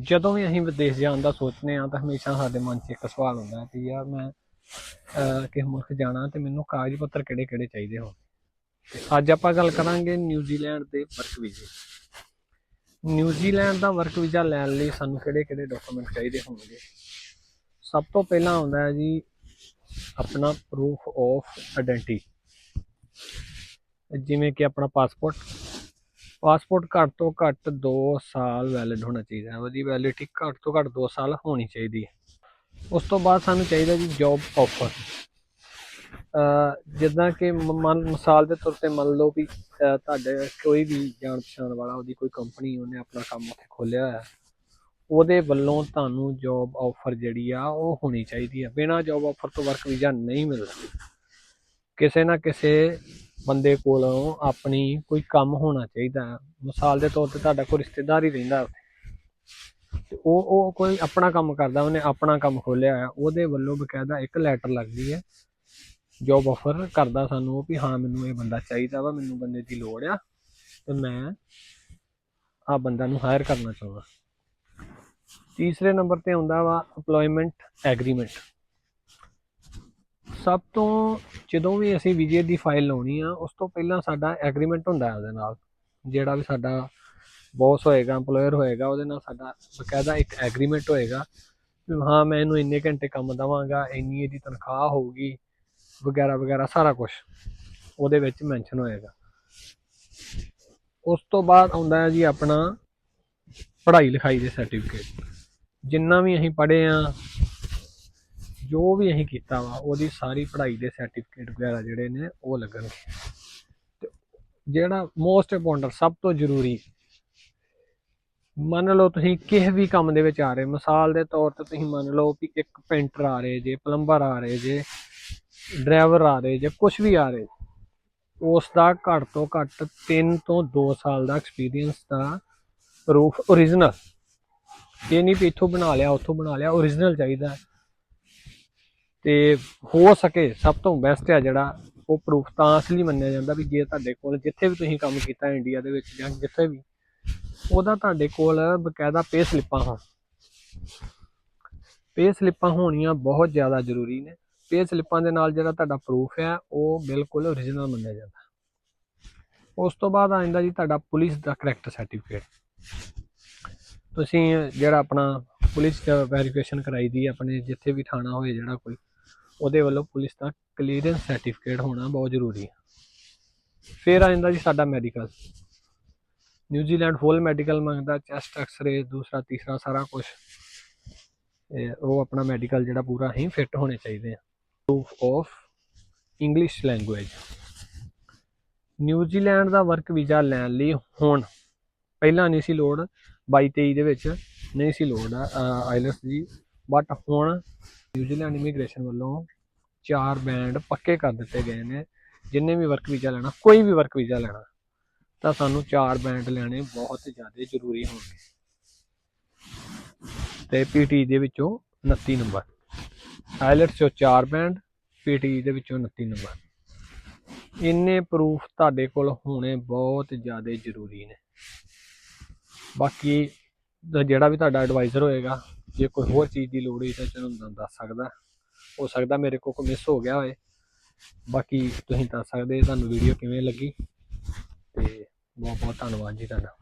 ਜਦੋਂ ਵੀ ਅਸੀਂ ਵਿਦੇਸ਼ ਜਾਣ ਦਾ ਸੋਚਦੇ ਹਾਂ ਤਾਂ ਹਮੇਸ਼ਾ ਸਾਡੇ ਮਨ 'ਚ ਇੱਕ ਸਵਾਲ ਹੁੰਦਾ ਹੈ ਕਿ ਯਾਰ ਮੈਂ ਅਹ, ਮੁਲਕ ਜਾਣਾ ਤੇ ਮੈਨੂੰ ਕਾਗਜ਼ ਪੱਤਰ ਕਿਹੜੇ ਕਿਹੜੇ ਚਾਹੀਦੇ ਹੋਣ? ਤੇ ਅੱਜ ਆਪਾਂ ਗੱਲ ਕਰਾਂਗੇ ਨਿਊਜ਼ੀਲੈਂਡ ਦੇ ਵਰਕ ਵੀਜ਼ੇ। ਨਿਊਜ਼ੀਲੈਂਡ ਦਾ ਵਰਕ ਵੀਜ਼ਾ ਲੈਣ ਲਈ ਸਾਨੂੰ ਕਿਹੜੇ ਕਿਹੜੇ ਡਾਕੂਮੈਂਟ ਚਾਹੀਦੇ ਹੋਣਗੇ? ਸਭ ਤੋਂ ਪਹਿਲਾਂ ਆਉਂਦਾ ਹੈ ਜੀ ਆਪਣਾ ਪ੍ਰੂਫ ਆਫ ਆਇਡੈਂਟੀ ਜਿਵੇਂ ਕਿ ਆਪਣਾ ਪਾਸਪੋਰਟ ਪਾਸਪੋਰਟ ਘੱਟ ਤੋਂ ਘੱਟ 2 ਸਾਲ ਵੈਲਿਡ ਹੋਣਾ ਚਾਹੀਦਾ ਹੈ। ਉਹਦੀ ਵੈਲਿਡਿਟੀ ਘੱਟ ਤੋਂ ਘੱਟ 2 ਸਾਲ ਹੋਣੀ ਚਾਹੀਦੀ ਹੈ। ਉਸ ਤੋਂ ਬਾਅਦ ਸਾਨੂੰ ਚਾਹੀਦਾ ਜੀ ਜੌਬ ਆਫਰ ਜਿੱਦਾਂ ਕਿ ਮਿਸਾਲ ਦੇ ਤੌਰ ਤੇ ਮੰਨ ਲਓ ਵੀ ਤੁਹਾਡੇ ਕੋਈ ਵੀ ਜਾਣ ਪਛਾਣ ਵਾਲਾ, ਉਹਦੀ ਕੋਈ ਕੰਪਨੀ ਉਹਨੇ ਆਪਣਾ ਕੰਮ ਉੱਥੇ ਖੋਲ੍ਹਿਆ ਹੋਇਆ। ਉਹਦੇ ਵੱਲੋਂ ਤੁਹਾਨੂੰ ਜੌਬ ਆਫਰ ਜਿਹੜੀ ਆ, ਉਹ ਹੋਣੀ ਚਾਹੀਦੀ ਹੈ। ਬਿਨਾਂ ਜੌਬ ਆਫਰ ਤੋਂ ਵਰਕ ਵੀਜ਼ਾ ਨਹੀਂ ਮਿਲਦਾ। ਕਿਸੇ ਨਾ ਕਿਸੇ ਬੰਦੇ ਕੋਲੋਂ ਆਪਣੀ ਕੋਈ ਕੰਮ ਹੋਣਾ ਚਾਹੀਦਾ। ਮਿਸਾਲ ਦੇ ਤੌਰ ਤੇ ਤੁਹਾਡਾ ਕੋਈ ਰਿਸ਼ਤੇਦਾਰ ਹੀ ਰਹਿੰਦਾ ਤੇ ਉਹ ਉਹ ਕੋਈ ਆਪਣਾ ਕੰਮ ਕਰਦਾ, ਉਹਨੇ ਆਪਣਾ ਕੰਮ ਖੋਲਿਆ ਹੈ ਉਹਦੇ ਵੱਲੋਂ ਬਕਾਇਦਾ ਇੱਕ ਲੈਟਰ ਲੱਗਦੀ ਹੈ ਜੌਬ ਆਫਰ ਕਰਦਾ ਸਾਨੂੰ ਵੀ, ਹਾਂ, ਮੈਨੂੰ ਇਹ ਬੰਦਾ ਚਾਹੀਦਾ ਵਾ, ਮੈਨੂੰ ਬੰਦੇ ਦੀ ਲੋੜ ਆ, ਤੇ ਮੈਂ ਆ ਬੰਦਾ ਨੂੰ ਹਾਇਰ ਕਰਨਾ ਚਾਹੁੰਦਾ। ਤੀਸਰੇ ਨੰਬਰ ਤੇ ਆਉਂਦਾ ਵਾ EMPLOYMENT ਐਗਰੀਮੈਂਟ ਸਭ ਤੋਂ ਜਦੋਂ ਵੀ ਅਸੀਂ ਵਿਜੇ ਦੀ ਫਾਈਲ ਲਾਉਣੀ ਆ, ਉਸ ਤੋਂ ਪਹਿਲਾਂ ਸਾਡਾ ਐਗਰੀਮੈਂਟ ਹੁੰਦਾ ਹੈ ਉਹਦੇ ਨਾਲ। ਜਿਹੜਾ ਵੀ ਸਾਡਾ ਬੌਸ ਹੋਏਗਾ, EMPLOYER ਹੋਏਗਾ, ਉਹਦੇ ਨਾਲ ਸਾਡਾ ਬਕਾਇਦਾ ਇੱਕ ਐਗਰੀਮੈਂਟ ਹੋਏਗਾ ਵੀ ਹਾਂ, ਮੈਂ ਇਹਨੂੰ ਇੰਨੇ ਘੰਟੇ ਕੰਮ ਦਵਾਂਗਾ, ਇੰਨੀ ਇਹਦੀ ਤਨਖਾਹ ਹੋਊਗੀ, ਵਗੈਰਾ ਵਗੈਰਾ, ਸਾਰਾ ਕੁਝ ਉਹਦੇ ਵਿੱਚ ਮੈਂਸ਼ਨ ਹੋਏਗਾ। ਉਸ ਤੋਂ ਬਾਅਦ ਆਉਂਦਾ ਹੈ ਜੀ ਆਪਣਾ ਪੜ੍ਹਾਈ ਲਿਖਾਈ ਦੇ ਸਰਟੀਫਿਕੇਟ ਜਿੰਨਾ ਵੀ ਅਸੀਂ ਪੜ੍ਹੇ ਆ ਜੋ ਵੀ ਅਸੀਂ ਕੀਤਾ ਵਾ, ਉਹਦੀ ਸਾਰੀ ਪੜ੍ਹਾਈ ਦੇ ਸਰਟੀਫਿਕੇਟ ਵਗੈਰਾ ਜਿਹੜੇ ਨੇ, ਉਹ ਲੱਗਣਗੇ। ਤੇ ਜਿਹੜਾ ਮੋਸਟ ਇੰਪੋਰਟੈਂਟ ਸਭ ਤੋਂ ਜ਼ਰੂਰੀ, ਮੰਨ ਲਓ ਤੁਸੀਂ ਕਿਸੇ ਵੀ ਕੰਮ ਦੇ ਵਿੱਚ ਆ ਰਹੇ ਮਿਸਾਲ ਦੇ ਤੌਰ ਤੇ ਤੁਸੀਂ ਮੰਨ ਲਓ ਕਿ ਇੱਕ ਪੇਂਟਰ ਆ ਰਹੇ ਜੇ ਪਲੰਬਰ ਆ ਰਹੇ ਜੇ ਡਰਾਈਵਰ ਆ ਰਹੇ ਜੇ ਕੁਝ ਵੀ ਆ ਰਹੇ ਉਸ ਦਾ ਘੱਟ ਤੋਂ ਘੱਟ 3 ਤੋਂ 2 ਸਾਲ ਦਾ ਐਕਸਪੀਰੀਅੰਸ ਦਾ ਪ੍ਰੂਫ ਓਰੀਜਨਲ ਇਹ ਨਹੀਂ ਵੀ ਇੱਥੋਂ ਬਣਾ ਲਿਆ, ਉੱਥੋਂ ਬਣਾ ਲਿਆ ਓਰੀਜਨਲ ਚਾਹੀਦਾ ਤੇ ਹੋ ਸਕੇ, ਸਭ ਤੋਂ ਬੈਸਟ ਹੈ ਜਿਹੜਾ ਉਹ ਪ੍ਰੂਫ ਤਾਂ ਅਸਲੀ ਮੰਨਿਆ ਜਾਂਦਾ ਵੀ ਜੇ ਤੁਹਾਡੇ ਕੋਲ ਜਿੱਥੇ ਵੀ ਤੁਸੀਂ ਕੰਮ ਕੀਤਾ ਇੰਡੀਆ ਦੇ ਵਿੱਚ ਜਾਂ ਜਿੱਥੇ ਵੀ, ਉਹਦਾ ਤੁਹਾਡੇ ਕੋਲ ਬਕਾਇਦਾ ਪੇ ਸਲਿੱਪਾਂ ਹੋਣ। ਪੇ ਸਲਿੱਪਾਂ ਹੋਣੀਆਂ ਬਹੁਤ ਜ਼ਿਆਦਾ ਜ਼ਰੂਰੀ ਨੇ। ਪੇ ਸਲਿੱਪਾਂ ਦੇ ਨਾਲ ਜਿਹੜਾ ਤੁਹਾਡਾ ਪ੍ਰੂਫ ਹੈ ਉਹ ਬਿਲਕੁਲ ਓਰੀਜਨਲ ਮੰਨਿਆ ਜਾਂਦਾ। ਉਸ ਤੋਂ ਬਾਅਦ ਆ ਜਾਂਦਾ ਜੀ ਤੁਹਾਡਾ ਪੁਲਿਸ ਦਾ ਕਰੈਕਟ ਸਰਟੀਫਿਕੇਟ ਤੁਸੀਂ ਜਿਹੜਾ ਆਪਣਾ ਪੁਲਿਸ ਵੈਰੀਫਿਕੇਸ਼ਨ ਕਰਾਈ ਦੀ ਆਪਣੇ ਜਿੱਥੇ ਵੀ ਥਾਣਾ ਹੋਏ, ਜਿਹੜਾ ਕੋਈ। ਉਹਦੇ ਵੱਲੋਂ ਪੁਲਿਸ ਦਾ ਕਲੀਅਰੈਂਸ ਸਰਟੀਫਿਕੇਟ ਹੋਣਾ ਬਹੁਤ ਜ਼ਰੂਰੀ ਹੈ। ਫਿਰ ਆ ਜਾਂਦਾ ਜੀ ਸਾਡਾ medical New Zealand full medical ਮੰਗਦਾ ਚੈਸਟ ਐਕਸ-ਰੇ ਦੂਸਰਾ, ਤੀਸਰਾ, ਸਾਰਾ ਕੁਝ ਉਹ ਆਪਣਾ ਮੈਡੀਕਲ ਜਿਹੜਾ ਪੂਰਾ ਹੀ ਫਿੱਟ ਹੋਣੇ ਚਾਹੀਦੇ ਆ। Proof of English language New Zealand the work visa ਲੈਣ ਲਈ ਹੁਣ, ਪਹਿਲਾਂ ਨਹੀਂ ਸੀ ਲੋੜ 22 23 ਦੇ ਵਿੱਚ ਨਹੀਂ ਸੀ ਲੋੜ ਆਈਲੈਟਸ ਦੀ। ਬਟ ਹੁਣ ਨਿਊਜ਼ੀਲੈਂਡ ਇਮੀਗ੍ਰੇਸ਼ਨ ਵੱਲੋਂ ਚਾਰ ਬੈਂਡ ਪੱਕੇ ਕਰ ਦਿੱਤੇ ਗਏ ਨੇ। ਜਿੰਨੇ ਵੀ ਵਰਕ ਵੀਜ਼ਾ ਲੈਣਾ, ਕੋਈ ਵੀ ਵਰਕ ਵੀਜ਼ਾ ਲੈਣਾ, ਤਾਂ ਸਾਨੂੰ ਚਾਰ ਬੈਂਡ ਲੈਣੇ ਬਹੁਤ ਜ਼ਿਆਦਾ ਜ਼ਰੂਰੀ ਹੋਣਗੇ। ਤੇ ਪੀਟੀ ਦੇ ਵਿੱਚੋਂ 29 ਨੰਬਰ। ਆਈਲੈਟਸ ਚੋਂ ਚਾਰ ਬੈਂਡ ਪੀਟੀ ਦੇ ਵਿੱਚੋਂ 29 ਨੰਬਰ। ਇੰਨੇ ਪ੍ਰੂਫ ਤੁਹਾਡੇ ਕੋਲ ਹੋਣੇ ਬਹੁਤ ਜ਼ਿਆਦਾ ਜ਼ਰੂਰੀ ਨੇ। ਬਾਕੀ ਜਿਹੜਾ ਵੀ ਤੁਹਾਡਾ ਐਡਵਾਈਜ਼ਰ ਹੋਏਗਾ ਜੇ ਕੋਈ ਹੋਰ ਚੀਜ਼ ਦੀ ਲੋੜ ਹੋਈ ਤਾਂ ਚਲੋ ਤੁਹਾਨੂੰ ਦੱਸ ਸਕਦਾ। ਹੋ ਸਕਦਾ ਮੇਰੇ ਕੋਲ ਕੋਈ ਮਿਸ ਹੋ ਗਿਆ ਹੋਏ ਬਾਕੀ ਤੁਸੀਂ ਦੱਸ ਸਕਦੇ ਤੁਹਾਨੂੰ ਵੀਡੀਓ ਕਿਵੇਂ ਲੱਗੀ। ਤੇ ਬਹੁਤ ਬਹੁਤ ਧੰਨਵਾਦ ਜੀ ਤੁਹਾਡਾ।